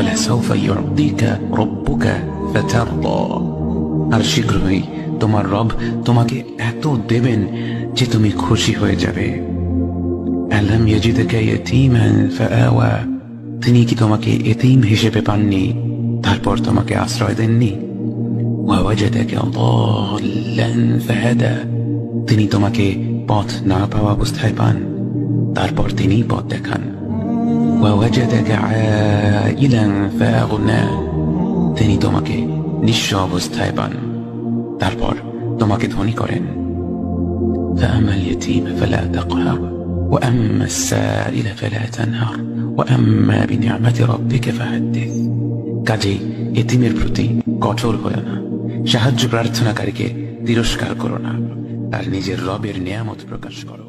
সাউফা ইউতিকা রব্বুকা ফাতারদা আর শীঘ্রই তোমার রব তোমাকে এত দেবেন যে তুমি খুশি হয়ে যাবে। আলম ইয়াজিদকা ইয়াতীমান ফাআওয়া তিনি কি তোমাকে এতিম হিসেবে পাননি? তারপর তোমাকে আশ্রয় দেননি। তিনি তোমাকে পথ না পাওয়া অবস্থায় পান। তারপর তিনি পথ দেখান। ওয়াওয়াজাদাকা আইলান ফাআগনা তিনি তোমাকে নিঃস্ব অবস্থায় পান তারপর তোমাকে ধনী করেন فأما اليتيم فلا تقهر وأما السائل فلا تنهر وأما بنعمة ربك فحدث কাজেই এতিমের প্রতি কঠোর হয়ে না সাহায্য প্রার্থনাকারীকে তিরস্কার করো না আর নিজের রবের নিয়ামত প্রকাশ করো